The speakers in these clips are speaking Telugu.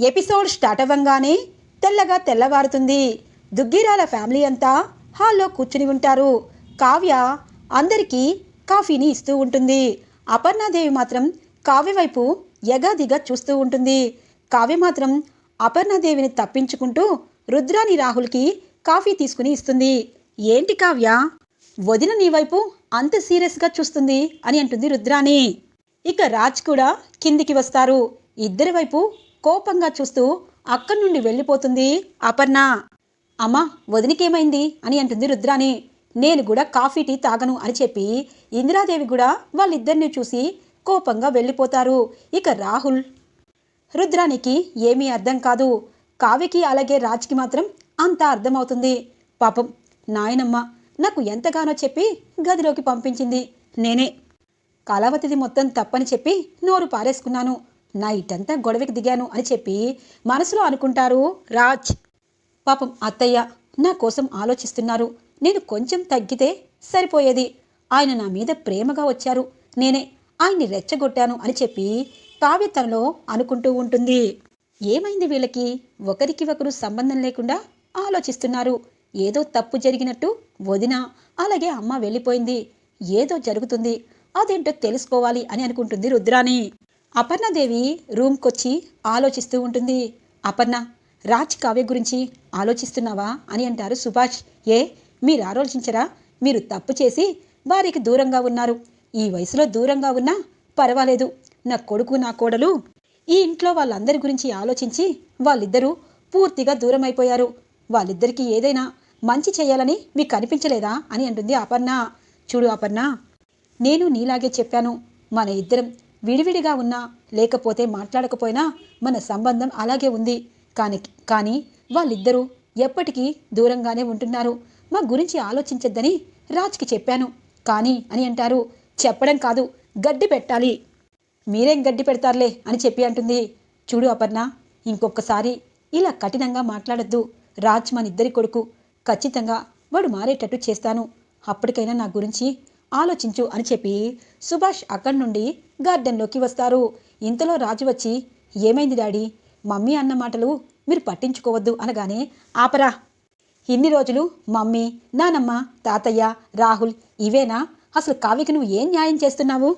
ఎపిసోడ్ స్టార్ట్ అవ్వంగానే తెల్లగా తెల్లవారుతుంది. దుగ్గిరాల ఫ్యామిలీ అంతా హాల్లో కూర్చుని ఉంటారు. కావ్య అందరికీ కాఫీని ఇస్తూ ఉంటుంది. అపర్ణాదేవి మాత్రం కావ్య వైపు ఎగాదిగా చూస్తూ ఉంటుంది. కావ్య మాత్రం అపర్ణాదేవిని తప్పించుకుంటూ రుద్రాని రాహుల్కి కాఫీ తీసుకుని ఇస్తుంది. ఏంటి కావ్య? వదిన నీ వైపు అంత సీరియస్గా చూస్తుంది అని అంటుంది రుద్రాని ఇక రాజ్ కూడా కిందికి వస్తారు. ఇద్దరి వైపు కోపంగా చూస్తూ అక్కడి నుండి వెళ్ళిపోతుంది అపర్ణ. అమ్మా వదినకేమైంది? అని అంటుంది రుద్రాని నేను కూడా కాఫీ టీ తాగను అని చెప్పి ఇందిరాదేవి కూడా వాళ్ళిద్దరిని చూసి కోపంగా వెళ్ళిపోతారు. ఇక రాహుల్. రుద్రానికి ఏమీ అర్థం కాదు. కావ్యకి అలాగే రాజ్కి మాత్రం అంతా అర్థమవుతుంది. పాపం నాయనమ్మ నాకు ఎంతగానో చెప్పి గదిలోకి పంపించింది. నేనే. కళావతిది మొత్తం తప్పని చెప్పి నోరు పారేసుకున్నాను. నైటంతా గొడవకి దిగాను అని చెప్పి మనసులో అనుకుంటారు రాజ్. పాపం అత్తయ్య నా కోసం ఆలోచిస్తున్నారు. నేను కొంచెం తగ్గితే సరిపోయేది. ఆయన నా మీద ప్రేమగా వచ్చారు. నేనే ఆయన్ని రెచ్చగొట్టాను అని చెప్పి కావ్య తనలో అనుకుంటూ ఉంటుంది. ఏమైంది వీళ్ళకి? ఒకరికి ఒకరు సంబంధం లేకుండా ఆలోచిస్తున్నారు. ఏదో తప్పు జరిగినట్టు వదిన అలాగే అమ్మ వెళ్ళిపోయింది. ఏదో జరుగుతుంది. అదేంటో తెలుసుకోవాలి అని అనుకుంటుంది రుద్రాని అపర్ణదేవి రూమ్కొచ్చి ఆలోచిస్తూ ఉంటుంది. అపర్ణ రాజ్ కావ్య గురించి ఆలోచిస్తున్నావా అని అంటారు సుభాష్. ఏ మీరు ఆలోచించరా? మీరు తప్పు చేసి వారికి దూరంగా ఉన్నారు. ఈ వయసులో దూరంగా ఉన్నా పర్వాలేదు. నా కొడుకు నా కోడలు ఈ ఇంట్లో వాళ్ళందరి గురించి ఆలోచించి వాళ్ళిద్దరూ పూర్తిగా దూరం అయిపోయారు వాళ్ళిద్దరికీ ఏదైనా మంచి చేయాలని మీకు అనిపించలేదా అని అంటుంది అపర్ణ. చూడు అపర్ణ నేను నీలాగే చెప్పాను. మన ఇద్దరం విడివిడిగా ఉన్నా లేకపోతే మాట్లాడకపోయినా మన సంబంధం అలాగే ఉంది. కానీ కానీ వాళ్ళిద్దరూ ఎప్పటికీ దూరంగానే ఉంటున్నారు. మా గురించి ఆలోచించొద్దని రాజ్కి చెప్పాను. కానీ అని అంటారు. చెప్పడం కాదు గడ్డి పెట్టాలి. మీరేం గడ్డి పెడతారులే అని చెప్పి అంటుంది. చూడు అపర్ణ ఇంకొకసారి ఇలా కఠినంగా మాట్లాడద్దు. రాజ్ మన ఇద్దరి కొడుకు. ఖచ్చితంగా వాడు మారేటట్టు చేస్తాను. అప్పటికైనా నా గురించి ఆలోచించు అని చెప్పి సుభాష్ అక్కడి నుండి గార్డెన్లోకి వస్తారు. ఇంతలో రాజు వచ్చి ఏమైంది డాడీ? మమ్మీ అన్న మాటలు మీరు పట్టించుకోవద్దు అనగానే ఆపరా. ఇన్ని రోజులు మమ్మీ నానమ్మ తాతయ్య రాహుల్ ఇవేనా? అసలు కావ్యకి నువ్వు ఏం న్యాయం చేస్తున్నావు?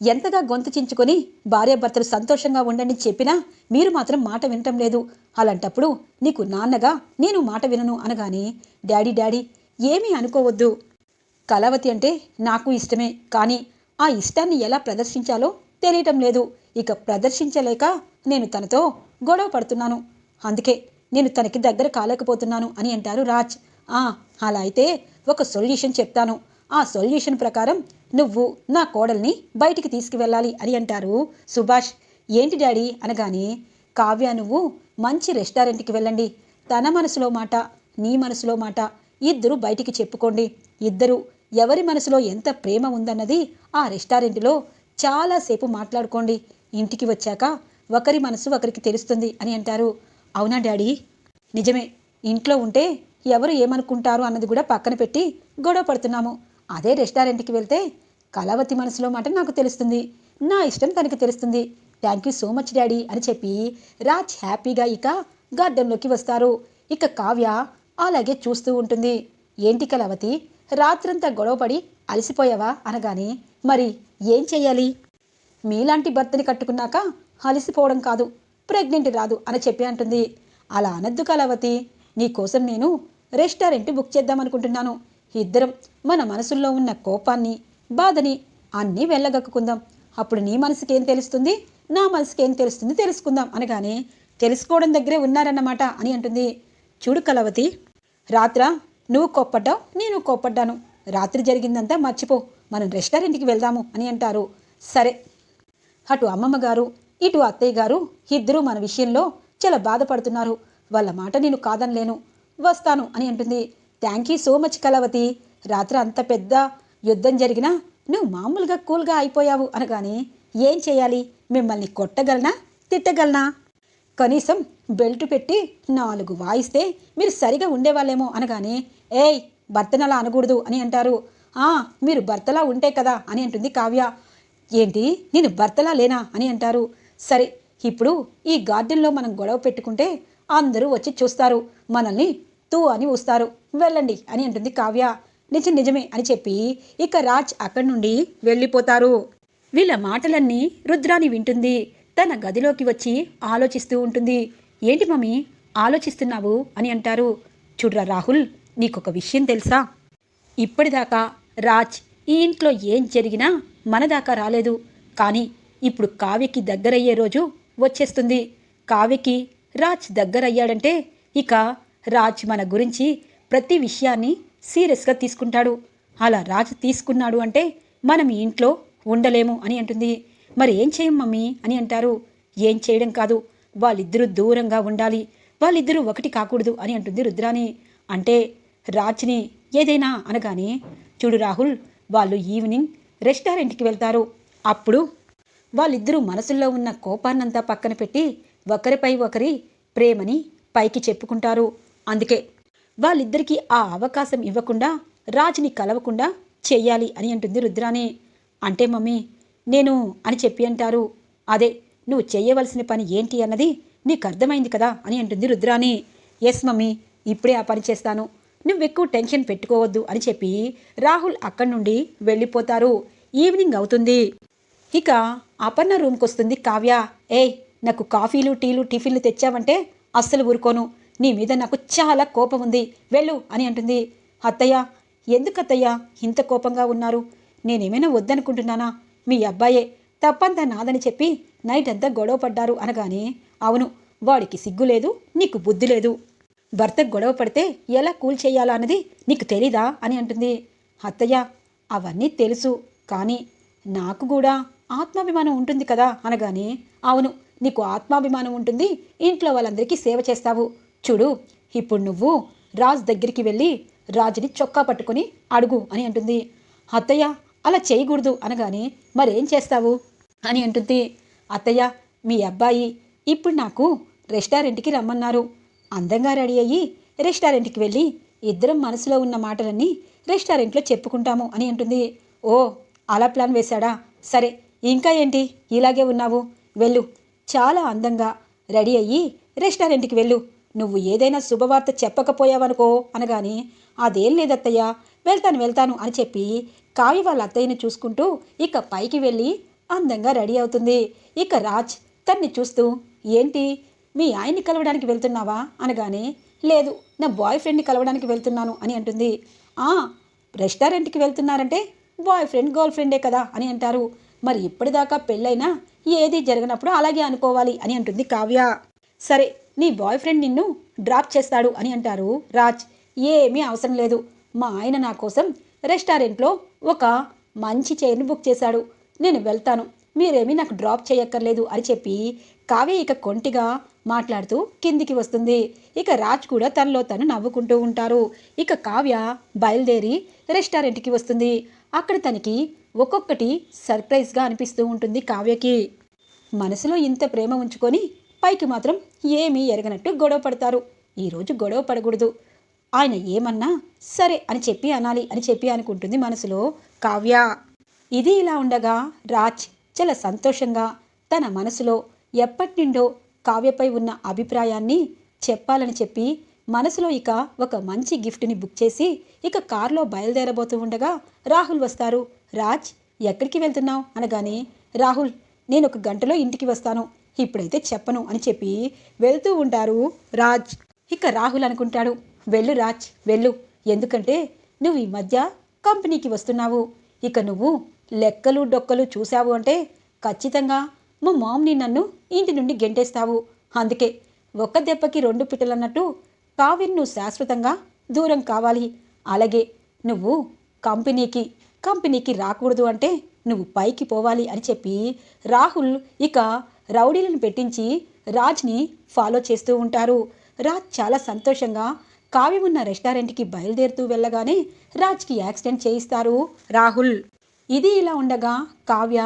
ఎంతగా గొంతు చించుకొని భార్యాభర్తలు సంతోషంగా ఉండండి చెప్పినా మీరు మాత్రం మాట వినటం లేదు. అలాంటప్పుడు నీకు నాన్నగా నేను మాట వినను అనగానే డాడీ డాడీ ఏమీ అనుకోవద్దు. కళావతి అంటే నాకు ఇష్టమే. కానీ ఆ ఇష్టాన్ని ఎలా ప్రదర్శించాలో తెలియటం లేదు. ఇక ప్రదర్శించలేక నేను తనతో గొడవ పడుతున్నాను. అందుకే నేను తనకి దగ్గర కాలేకపోతున్నాను అని అంటారు రాజ్. ఆ అలా అయితే ఒక సొల్యూషన్ చెప్తాను. ఆ సొల్యూషన్ ప్రకారం నువ్వు నా కోడల్ని బయటికి తీసుకువెళ్ళాలి అని అంటారు సుభాష్. ఏంటి డాడీ అనగానే కావ్య నువ్వు మంచి రెస్టారెంట్కి వెళ్ళండి. తన మనసులో మాట నీ మనసులో మాట ఇద్దరు బయటికి చెప్పుకోండి. ఇద్దరు ఎవరి మనసులో ఎంత ప్రేమ ఉందన్నది ఆ రెస్టారెంట్లో చాలాసేపు మాట్లాడుకోండి. ఇంటికి వచ్చాక ఒకరి మనసు ఒకరికి తెలుస్తుంది అని అంటారు. అవునా డాడీ? నిజమే. ఇంట్లో ఉంటే ఎవరు ఏమనుకుంటారు అన్నది కూడా పక్కన పెట్టి గొడవ పడుతున్నాము. అదే రెస్టారెంట్కి వెళ్తే కళావతి మనసులో మాట నాకు తెలుస్తుంది. నా ఇష్టం తనకి తెలుస్తుంది. Thank you so much daddy అని చెప్పి రాజ్ హ్యాపీగా ఇక గార్డెన్లోకి వస్తారు. ఇక కావ్య అలాగే చూస్తూ ఉంటుంది. ఏంటి కళావతి? రాత్రంతా గొడవపడి అలసిపోయావా అనగానే మరి ఏం చెయ్యాలి? మీలాంటి భర్తని కట్టుకున్నాక అలసిపోవడం కాదు ప్రెగ్నెంట్ రాదు అని చెప్పి అంటుంది. అలా అనద్దు కళావతి నీకోసం నేను రెస్టారెంట్ బుక్ చేద్దామనుకుంటున్నాను. ఇద్దరం మన మనసుల్లో ఉన్న కోపాన్ని బాధని అన్నీ వెళ్ళగక్కుకుందాం అప్పుడు నీ మనసుకేం తెలుస్తుంది? నా మనసుకేం తెలుస్తుంది తెలుసుకుందాం అనగానే తెలుసుకోవడం దగ్గరే ఉన్నారన్నమాట అని అంటుంది. చూడు కలవతి రాత్ర నువ్వు కోప్పడ్డావు నేను కోప్పడ్డాను. రాత్రి జరిగిందంతా మర్చిపో మనం రెస్టారెంట్కి వెళ్దాము అని అంటారు. సరే. అటు అమ్మమ్మ గారు ఇటు అత్తయ్య గారు ఇద్దరూ మన విషయంలో చాలా బాధపడుతున్నారు. వాళ్ళ మాట నేను కాదనలేను. వస్తాను అని అంటుంది. Thank you so much Kalavathi రాత్రి అంత పెద్ద యుద్ధం జరిగినా నువ్వు మామూలుగా కూల్గా అయిపోయావు అనగానే ఏం చేయాలి? మిమ్మల్ని కొట్టగలనా? తిట్టగలనా? కనీసం బెల్ట్ పెట్టి నాలుగు వాయిస్తే మీరు సరిగా ఉండేవాళ్ళేమో అనగానే ఏయ్ భర్తనలా అనకూడదు అని అంటారు. ఆ మీరు భర్తలా ఉంటే కదా అని అంటుంది కావ్య. ఏంటి? నేను భర్తలా లేనా అని అంటారు. సరే ఇప్పుడు ఈ గార్డెన్లో మనం గొడవ పెట్టుకుంటే అందరూ వచ్చి చూస్తారు. మనల్ని తూ అని ఊస్తారు. వెళ్ళండి అని అంటుంది కావ్య. నిజం నిజమే అని చెప్పి ఇక రాజ్ అక్కడి నుండి వెళ్ళిపోతారు. వీళ్ళ మాటలన్నీ రుద్రాని వింటుంది. తన గదిలోకి వచ్చి ఆలోచిస్తూ ఉంటుంది. ఏంటి మమ్మీ? ఆలోచిస్తున్నావు అని అంటారు. చూడ్రా రాహుల్? నీకొక విషయం తెలుసా? ఇప్పటిదాకా రాజ్ ఈ ఇంట్లో ఏం జరిగినా మన దాకా రాలేదు. కానీ ఇప్పుడు కావ్యకి దగ్గరయ్యే రోజు వచ్చేస్తుంది. కావ్యకి రాజ్ దగ్గరయ్యాడంటే ఇక రాజ్ మన గురించి ప్రతి విషయాన్ని సీరియస్గా తీసుకుంటాడు. అలా రాజ్ తీసుకున్నాడు అంటే మనం ఈ ఇంట్లో ఉండలేము అని అంటుంది. మరి ఏం చేయం మమ్మీ అని అంటారు. ఏం చేయడం కాదు. వాళ్ళిద్దరూ దూరంగా ఉండాలి. వాళ్ళిద్దరూ ఒకటి కాకూడదు అని అంటుంది రుద్రాని అంటే రాజ్ని ఏదైనా అనగానే చూడు రాహుల్ వాళ్ళు ఈవినింగ్ రెస్టారెంట్కి వెళ్తారు. అప్పుడు వాళ్ళిద్దరూ మనసుల్లో ఉన్న కోపాన్నంతా పక్కన పెట్టి ఒకరిపై ఒకరి ప్రేమని పైకి చెప్పుకుంటారు. అందుకే వాళ్ళిద్దరికీ ఆ అవకాశం ఇవ్వకుండా రాజుని కలవకుండా చెయ్యాలి అని అంటుంది రుద్రాని అంటే మమ్మీ నేను అని చెప్పి అంటారు. అదే నువ్వు చేయవలసిన పని ఏంటి అన్నది నీకు అర్థమైంది కదా అని అంటుంది రుద్రాని ఎస్ మమ్మీ ఇప్పుడే ఆ పని చేస్తాను. నువ్వు ఎక్కువ టెన్షన్ పెట్టుకోవద్దు అని చెప్పి రాహుల్ అక్కడి నుండి వెళ్ళిపోతారు. ఈవినింగ్ అవుతుంది. ఇక అపర్ణ రూమ్కి వస్తుంది కావ్య. ఏయ్ నాకు కాఫీలు టీలు టిఫిన్లు తెచ్చావంటే అస్సలు ఊరుకోను. నీ మీద నాకు చాలా కోపం ఉంది. వెళ్ళు అని అంటుంది. అత్తయ్య ఎందుకు అత్తయ్య ఇంత కోపంగా ఉన్నారు? నేనేమైనా వద్దనుకుంటున్నానా? మీ అబ్బాయే తప్పంతా నాదని చెప్పి నైట్ అంతా గొడవ పడ్డారు అనగానే అవును వాడికి సిగ్గు లేదు నీకు బుద్ధి లేదు. భర్త గొడవ పడితే ఎలా కూల్ చేయాలా అన్నది నీకు తెలీదా అని అంటుంది. అత్తయ్య అవన్నీ తెలుసు కానీ నాకు కూడా ఆత్మాభిమానం ఉంటుంది కదా అనగానే అవును నీకు ఆత్మాభిమానం ఉంటుంది ఇంట్లో వాళ్ళందరికీ సేవ చేస్తావు. చూడు ఇప్పుడు నువ్వు రాజు దగ్గరికి వెళ్ళి రాజుని చొక్కా పట్టుకొని అడుగు అని అంటుంది. అత్తయ్య అలా చేయకూడదు అనగానే మరేం చేస్తావు? అని అంటుంది. అత్తయ్య మీ అబ్బాయి ఇప్పుడు నాకు రెస్టారెంట్కి రమ్మన్నారు. అందంగా రెడీ అయ్యి రెస్టారెంట్కి వెళ్ళి ఇద్దరం మనసులో ఉన్న మాటలన్నీ రెస్టారెంట్లో చెప్పుకుంటాము అని అంటుంది. ఓ అలా ప్లాన్ వేశాడా? సరే ఇంకా ఏంటి? ఇలాగే ఉన్నావు. వెళ్ళు. చాలా అందంగా రెడీ అయ్యి రెస్టారెంట్కి వెళ్ళు. నువ్వు ఏదైనా శుభవార్త చెప్పకపోయావనుకో అనగాని అదేం లేదత్తయ్య వెళ్తాను వెళ్తాను అని చెప్పి కావి వాళ్ళ అత్తయ్యని చూసుకుంటూ ఇక పైకి వెళ్ళి అందంగా రెడీ అవుతుంది. ఇక రాజ్ తన్ని చూస్తూ ఏంటి? మీ ఆయన్ని కలవడానికి వెళ్తున్నావా? అనగానే లేదు నా బాయ్ ఫ్రెండ్ని కలవడానికి వెళ్తున్నాను అని అంటుంది. ఆ రెస్టారెంట్కి వెళ్తున్నారంటే బాయ్ ఫ్రెండ్ గర్ల్ ఫ్రెండే కదా అని అంటారు. మరి ఇప్పటిదాకా పెళ్ళైనా ఏది జరిగినప్పుడు అలాగే అనుకోవాలి అని అంటుంది కావ్య. సరే నీ బాయ్ ఫ్రెండ్ నిన్ను డ్రాప్ చేస్తాడు అని అంటారు రాజ్. ఏమీ అవసరం లేదు. మా ఆయన నా కోసం రెస్టారెంట్లో ఒక మంచి చైర్ని బుక్ చేశాడు. నేను వెళ్తాను. మీరేమీ నాకు డ్రాప్ చేయక్కర్లేదు అని చెప్పి కావ్య ఇక కొంటిగా మాట్లాడుతూ కిందికి వస్తుంది. ఇక రాజ్ కూడా తనలో తను నవ్వుకుంటూ ఉంటారు. ఇక కావ్య బయలుదేరి రెస్టారెంట్కి వస్తుంది. అక్కడ తనకి ఒక్కొక్కటి సర్ప్రైజ్గా అనిపిస్తూ ఉంటుంది కావ్యకి. మనసులో ఇంత ప్రేమ ఉంచుకొని పైకి మాత్రం ఏమీ ఎరగనట్టు గొడవ పడతారు. ఈరోజు గొడవ పడకూడదు. ఆయన ఏమన్నా సరే అని చెప్పి అనాలి అని చెప్పి అనుకుంటుంది మనసులో కావ్య. ఇది ఇలా ఉండగా రాజ్ చాలా సంతోషంగా తన మనసులో ఎప్పటి నుండో కావ్యపై ఉన్న అభిప్రాయాన్ని చెప్పాలని చెప్పి మనసులో ఇక ఒక మంచి గిఫ్ట్ని బుక్ చేసి ఇక కారులో బయలుదేరబోతూ ఉండగా రాహుల్ వస్తారు. రాజ్ ఎక్కడికి వెళ్తున్నావు? అనగానే రాహుల్ నేను ఒక గంటలో ఇంటికి వస్తాను. ఇప్పుడైతే చెప్పను అని చెప్పి వెళ్తూ ఉంటారు రాజ్. ఇక రాహుల్ అనుకుంటాడు వెళ్ళు రాజ్ వెళ్ళు. ఎందుకంటే నువ్వు ఈ మధ్య కంపెనీకి వస్తున్నావు. ఇక నువ్వు లెక్కలు డొక్కలు చూశావు అంటే ఖచ్చితంగా మా మామ్ని నన్ను ఇంటి నుండి గెంటేస్తావు. అందుకే ఒక్క దెబ్బకి రెండు పిట్టలన్నట్టు కావ్యం నువ్వు శాశ్వతంగా దూరం కావాలి. అలాగే నువ్వు కంపెనీకి కంపెనీకి రాకూడదు అంటే నువ్వు పైకి పోవాలి అని చెప్పి రాహుల్ ఇక రౌడీలను పెట్టించి రాజ్ని ఫాలో చేస్తూ ఉంటారు. రాజ్ చాలా సంతోషంగా కావి ఉన్న రెస్టారెంట్కి బయలుదేరుతూ వెళ్ళగానే రాజ్కి యాక్సిడెంట్ చేయిస్తారు రాహుల్. ఇది ఇలా ఉండగా కావ్య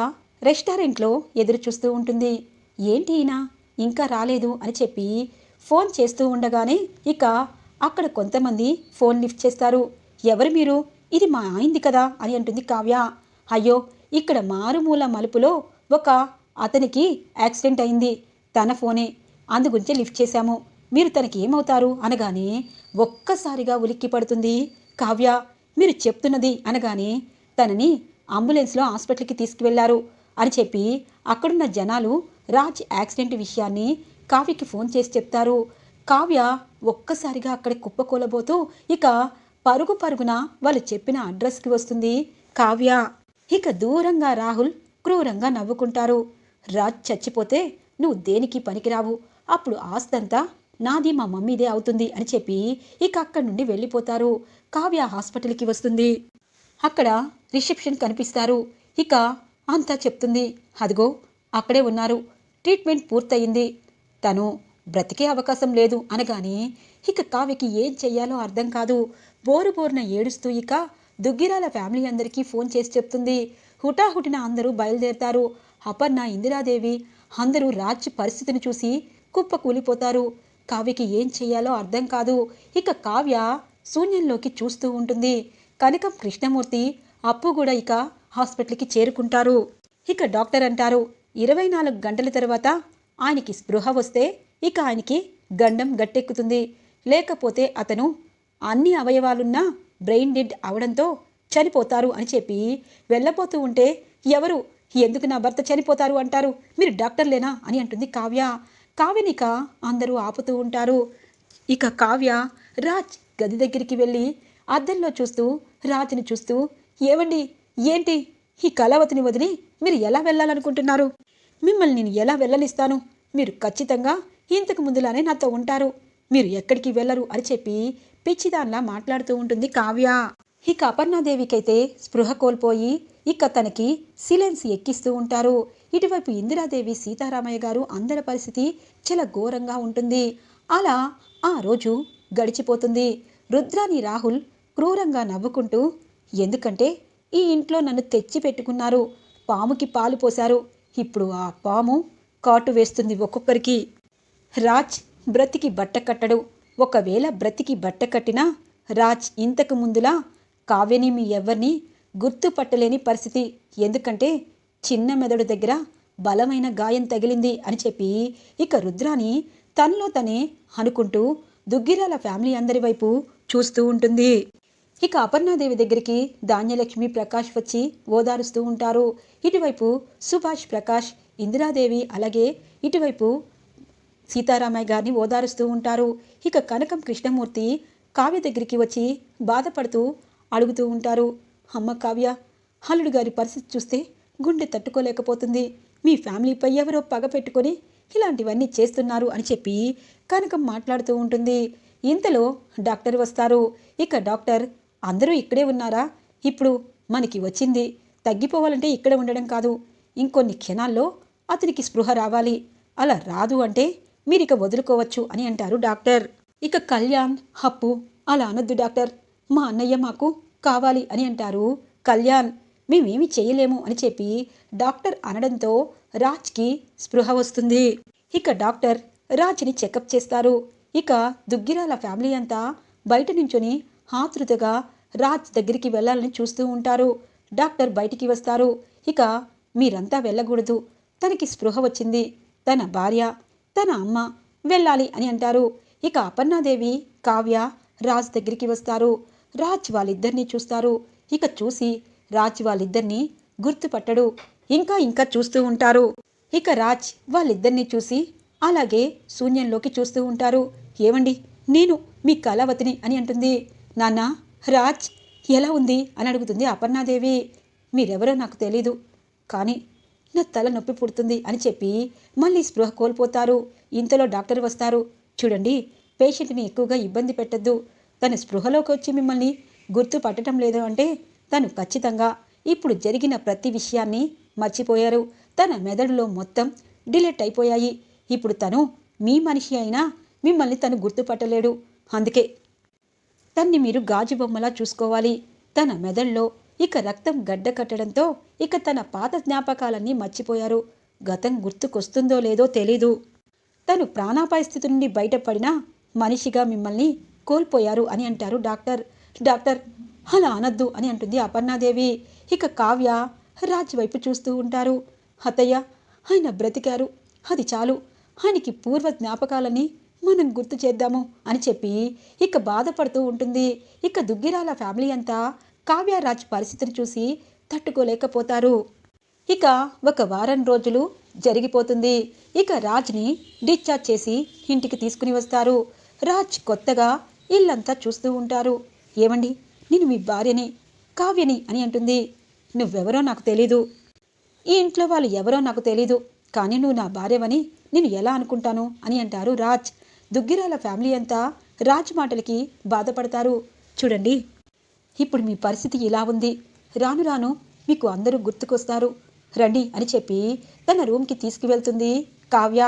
రెస్టారెంట్లో ఎదురు చూస్తూ ఉంటుంది. ఏంటి ఈయన? ఇంకా రాలేదు అని చెప్పి ఫోన్ చేస్తూ ఉండగానే ఇక అక్కడ కొంతమంది ఫోన్ లిఫ్ట్ చేస్తారు. ఎవరు మీరు? ఇది మా అయింది కదా అని అంటుంది కావ్య. అయ్యో ఇక్కడ మారుమూల మలుపులో ఒక అతనికి యాక్సిడెంట్ అయింది. తన ఫోనే. అందు గురించి లిఫ్ట్ చేశాము. మీరు తనకి ఏమవుతారు? అనగానే ఒక్కసారిగా ఉలిక్కి పడుతుంది కావ్య. మీరు చెప్తున్నది అనగానే తనని అంబులెన్స్లో హాస్పిటల్కి తీసుకువెళ్ళారు. అని చెప్పి అక్కడున్న జనాలు రాజ్ యాక్సిడెంట్ విషయాన్ని కావ్యకి ఫోన్ చేసి చెప్తారు. కావ్య ఒక్కసారిగా అక్కడ కుప్పకూలబోతూ ఇక పరుగు పరుగున వాళ్ళు చెప్పిన అడ్రస్కి వస్తుంది కావ్య. ఇక దూరంగా రాహుల్ క్రూరంగా నవ్వుకుంటారు. రాజ్ చచ్చిపోతే నువ్వు దేనికి పనికిరావు? అప్పుడు ఆస్తంతా నాది మా మమ్మీదే అవుతుంది అని చెప్పి ఇక అక్కడి నుండి వెళ్ళిపోతారు. కావ్య హాస్పిటల్కి వస్తుంది. అక్కడ రిసెప్షన్ కనిపిస్తారు. ఇక అంతా చెప్తుంది. అదిగో అక్కడే ఉన్నారు. ట్రీట్మెంట్ పూర్తయింది. తను బ్రతికే అవకాశం లేదు అనగానే ఇక కావ్యకి ఏం చెయ్యాలో అర్థం కాదు. బోరు బోరున ఏడుస్తూ ఇక దుగ్గిరాల ఫ్యామిలీ అందరికీ ఫోన్ చేసి చెప్తుంది. హుటాహుటిన అందరూ బయలుదేరతారు. అపర్ణ ఇందిరాదేవి అందరూ రాజ్ పరిస్థితిని చూసి కుప్ప కూలిపోతారు కావ్యకి ఏం చెయ్యాలో అర్థం కాదు. ఇక కావ్య శూన్యంలోకి చూస్తూ ఉంటుంది. కనకం కృష్ణమూర్తి అప్పు కూడా ఇక హాస్పిటల్కి చేరుకుంటారు. ఇక డాక్టర్ అంటారు ఇరవై నాలుగు గంటల తర్వాత ఆయనకి స్పృహ వస్తే ఇక ఆయనకి గండం గట్టెక్కుతుంది. లేకపోతే అతను అన్ని అవయవాలున్నా బ్రెయిన్ డెడ్ అవడంతో చనిపోతారు అని చెప్పి వెళ్ళబోతూ ఉంటే ఎవరు? ఎందుకు నా భర్త చనిపోతారు అంటారు. మీరు డాక్టర్లేనా అని అంటుంది కావ్య. కావ్యనిక అందరూ ఆపుతూ ఉంటారు. ఇక కావ్య రాజ్ గది దగ్గరికి వెళ్ళి అద్దంలో చూస్తూ రాజ్ని చూస్తూ ఏవండి? ఏంటి? ఈ కళావతిని వదిలి మీరు ఎలా వెళ్ళాలనుకుంటున్నారు? మిమ్మల్ని నేను ఎలా వెళ్ళనిస్తాను? మీరు ఖచ్చితంగా ఇంతకు ముందులానే నాతో ఉంటారు. మీరు ఎక్కడికి వెళ్ళరు అని చెప్పి పిచ్చిదాన్లా మాట్లాడుతూ ఉంటుంది కావ్య. ఇక అపర్ణాదేవికైతే స్పృహ కోల్పోయి ఇక తనకి సిలెన్స్ ఎక్కిస్తూ ఉంటారు. ఇటువైపు ఇందిరాదేవి సీతారామయ్య గారు అందరి పరిస్థితి చాలా ఘోరంగా ఉంటుంది. అలా ఆ రోజు గడిచిపోతుంది. రుద్రాని రాహుల్ క్రూరంగా నవ్వుకుంటూ ఎందుకంటే ఈ ఇంట్లో నన్ను తెచ్చి పెట్టుకున్నారు. పాముకి పాలు పోశారు. ఇప్పుడు ఆ పాము కాటు వేస్తుంది ఒక్కొక్కరికి. రాజ్ బ్రతికి బట్ట కట్టడు. ఒకవేళ బ్రతికి బట్ట కట్టినా రాజ్ ఇంతకు ముందులా కావ్యని మీ ఎవరిని గుర్తుపట్టలేని పరిస్థితి. ఎందుకంటే చిన్న మెదడు దగ్గర బలమైన గాయం తగిలింది అని చెప్పి ఇక రుద్రాని తనలో తనే అనుకుంటూ దుగ్గిరాల ఫ్యామిలీ అందరి వైపు చూస్తూ ఉంటుంది. ఇక అపర్ణాదేవి దగ్గరికి ధాన్యలక్ష్మి ప్రకాష్ వచ్చి ఓదారుస్తూ ఉంటారు. ఇటువైపు సుభాష్ ప్రకాష్ ఇందిరాదేవి అలాగే ఇటువైపు సీతారామయ్య గారిని ఓదారుస్తూ ఉంటారు. ఇక కనకం కృష్ణమూర్తి కావ్య దగ్గరికి వచ్చి బాధపడుతూ అడుగుతూ ఉంటారు. అమ్మ కావ్య హల్లుడు గారి పరిస్థితి చూస్తే గుండె తట్టుకోలేకపోతుంది. మీ ఫ్యామిలీపై ఎవరో పగ పెట్టుకొని ఇలాంటివన్నీ చేస్తున్నారు అని చెప్పి కనకం మాట్లాడుతూ ఉంటుంది. ఇంతలో డాక్టర్ వస్తారు. ఇక డాక్టర్ అందరూ ఇక్కడే ఉన్నారా? ఇప్పుడు మనకి వచ్చింది. తగ్గిపోవాలంటే ఇక్కడ ఉండడం కాదు. ఇంకొన్ని క్షణాల్లో అతనికి స్పృహ రావాలి. అలా రాదు అంటే మీరిక వదులుకోవచ్చు అని అంటారు డాక్టర్. ఇక కళ్యాణ్ హప్పు అలా అనొద్దు డాక్టర్. మా అన్నయ్య మాకు కావాలి అని అంటారు కళ్యాణ్. మేమేమి చేయలేము అని చెప్పి డాక్టర్ అనడంతో రాజ్కి స్పృహ వస్తుంది. ఇక డాక్టర్ రాజ్ని చెకప్ చేస్తారు. ఇక దుగ్గిరాల ఫ్యామిలీ అంతా బయట నుంచొని ఆతృతగా రాజ్ దగ్గరికి వెళ్ళాలని చూస్తూ ఉంటారు. డాక్టర్ బయటికి వస్తారు. ఇక మీరంతా వెళ్ళకూడదు. తనకి స్పృహ వచ్చింది. తన భార్య తన అమ్మ వెళ్ళాలి అని అంటారు. ఇక అపర్ణాదేవి కావ్య రాజ్ దగ్గరికి వస్తారు. రాజ్ వాళ్ళిద్దరినీ చూస్తారు. ఇక చూసి రాజ్ వాళ్ళిద్దరినీ గుర్తుపట్టడు. ఇంకా ఇంకా చూస్తూ ఉంటారు. ఇక రాజ్ వాళ్ళిద్దరినీ చూసి అలాగే శూన్యంలోకి చూస్తూ ఉంటారు. ఏమండి నేను మీ కళావతిని అని అంటుంది. నాన్న రాజ్ ఎలా ఉంది? అని అడుగుతుంది అపర్ణాదేవి. మీరెవరో నాకు తెలీదు. కానీ నా తల నొప్పి పుడుతుంది అని చెప్పి మళ్ళీ స్పృహ కోల్పోతారు. ఇంతలో డాక్టర్ వస్తారు. చూడండి పేషెంట్ని ఎక్కువగా ఇబ్బంది పెట్టద్దు. తన స్పృహలోకి వచ్చి మిమ్మల్ని గుర్తు పట్టడం లేదు అంటే తను ఖచ్చితంగా ఇప్పుడు జరిగిన ప్రతి విషయాన్ని మర్చిపోయారు. తన మెదడులో మొత్తం డిలీట్ అయిపోయాయి. ఇప్పుడు తను మీ మనిషి అయినా మిమ్మల్ని తను గుర్తుపట్టలేడు అందుకే తన్ని మీరు గాజు బొమ్మలా చూసుకోవాలి. తన మెదడులో ఇక రక్తం గడ్డ కట్టడంతో ఇక తన పాత జ్ఞాపకాలన్నీ మర్చిపోయారు. గతం గుర్తుకొస్తుందో లేదో తెలీదు. తను ప్రాణాపాయ స్థితి నుండి బయటపడినా మనిషిగా మిమ్మల్ని కోల్పోయారు అని అంటారు డాక్టర్. డాక్టర్ అలా అనద్దు అని అంటుంది అపర్ణాదేవి. ఇక కావ్య రాజ్ వైపు చూస్తూ ఉంటారు. అత్తయ్య ఆయన బ్రతికారు. అది చాలు. ఆయనకి పూర్వ జ్ఞాపకాలని మనం గుర్తు చేద్దాము అని చెప్పి ఇక బాధపడుతూ ఉంటుంది. ఇక దుగ్గిరాల ఫ్యామిలీ అంతా కావ్యరాజ్ పరిస్థితిని చూసి తట్టుకోలేకపోతారు. ఇక ఒక వారం రోజులు జరిగిపోతుంది. ఇక రాజ్ని డిశ్చార్జ్ చేసి ఇంటికి తీసుకుని వస్తారు. రాజ్ కొత్తగా ఇల్లంతా చూస్తూ ఉంటారు. ఏమండి? నేను మీ భార్యని కావ్యని అని అంటుంది. నువ్వెవరో నాకు తెలీదు. ఈ ఇంట్లో వాళ్ళు ఎవరో నాకు తెలీదు. కానీ నువ్వు నా భార్యవని నేను ఎలా అనుకుంటాను అని అంటారు రాజ్. దుగ్గిరాల ఫ్యామిలీ అంతా రాజ్ మాటలకి బాధపడతారు. చూడండి ఇప్పుడు మీ పరిస్థితి ఇలా ఉంది. రాను రాను మీకు అందరూ గుర్తుకొస్తారు. రండి అని చెప్పి తన రూమ్కి తీసుకువెళ్తుంది కావ్య.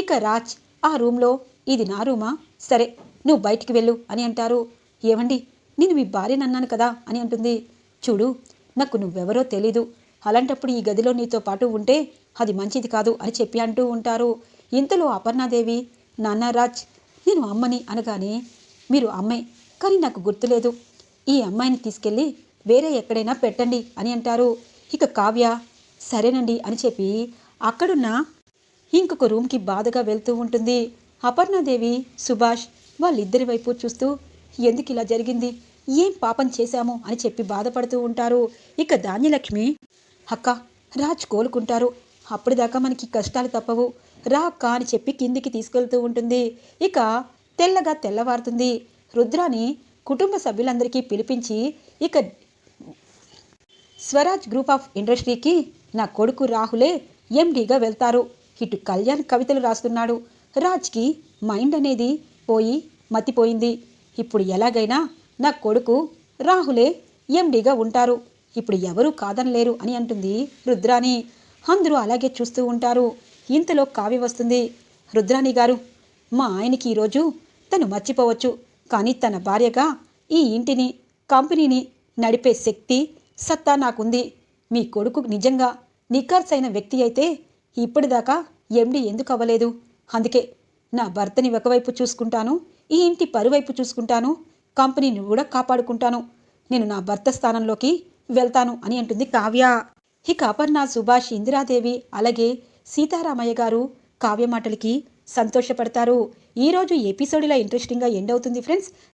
ఇక రాజ్ ఆ రూమ్లో ఇది నా రూమా? సరే నువ్వు బయటికి వెళ్ళు అని అంటారు. ఏమండి నేను మీ భార్యని అన్నాను కదా అని అంటుంది. చూడు నాకు నువ్వెవరో తెలీదు. అలాంటప్పుడు ఈ గదిలో నీతో పాటు ఉంటే అది మంచిది కాదు అని చెప్పి అంటూ ఉంటారు. ఇంతలో అపర్ణాదేవి నాన్న రాజ్ నేను అమ్మని అనగానే మీరు అమ్మాయి కానీ నాకు గుర్తులేదు. ఈ అమ్మాయిని తీసుకెళ్ళి వేరే ఎక్కడైనా పెట్టండి అని అంటారు. ఇక కావ్య సరేనండి అని చెప్పి అక్కడున్న ఇంకొక రూమ్కి బాధగా వెళ్తూ ఉంటుంది. అపర్ణాదేవి సుభాష్ వాళ్ళిద్దరి వైపు చూస్తూ ఎందుకు ఇలా జరిగింది? ఏం పాపం చేశాము? అని చెప్పి బాధపడుతూ ఉంటారు. ఇక ధాన్యలక్ష్మి అక్క రాజ్ కోలుకుంటారు. అప్పటిదాకా మనకి కష్టాలు తప్పవు. రా అక్క అని చెప్పి కిందికి తీసుకెళ్తూ ఉంటుంది. ఇక తెల్లగా తెల్లవారుతుంది. రుద్రాని కుటుంబ సభ్యులందరికీ పిలిపించి ఇక స్వరాజ్ గ్రూప్ ఆఫ్ ఇండస్ట్రీకి నా కొడుకు రాహులే ఎండీగా వెళ్తారు. ఇటు కళ్యాణ్ కవితలు రాస్తున్నాడు. రాజ్కి మైండ్ అనేది పోయి మతిపోయింది. ఇప్పుడు ఎలాగైనా నా కొడుకు రాహులే ఎండీగా ఉంటారు. ఇప్పుడు ఎవరూ కాదనలేరు అని అంటుంది రుద్రాని. అందరూ అలాగే చూస్తూ ఉంటారు. ఇంతలో కావ్య వస్తుంది. రుద్రాణి గారు మా ఆయనకి ఈరోజు తను మర్చిపోవచ్చు. కానీ తన భార్యగా ఈ ఇంటిని కంపెనీని నడిపే శక్తి సత్తా నాకుంది. మీ కొడుకు నిజంగా నిఖార్సైన వ్యక్తి అయితే ఇప్పటిదాకా ఎండి ఎందుకు అవ్వలేదు? అందుకే నా భర్తని ఒకవైపు చూసుకుంటాను ఈ ఇంటి పరువైపు చూసుకుంటాను కంపెనీని కూడా కాపాడుకుంటాను. నేను నా భర్త స్థానంలోకి వెళ్తాను అని అంటుంది కావ్య. ఇక అపర్ణ సుభాష్ ఇందిరాదేవి అలాగే సీతారామయ్య గారు కావ్యమాటలకి సంతోషపడతారు. ఈరోజు ఎపిసోడ్ ఇలా ఇంట్రెస్టింగ్గా ఎండ్ అవుతుంది ఫ్రెండ్స్.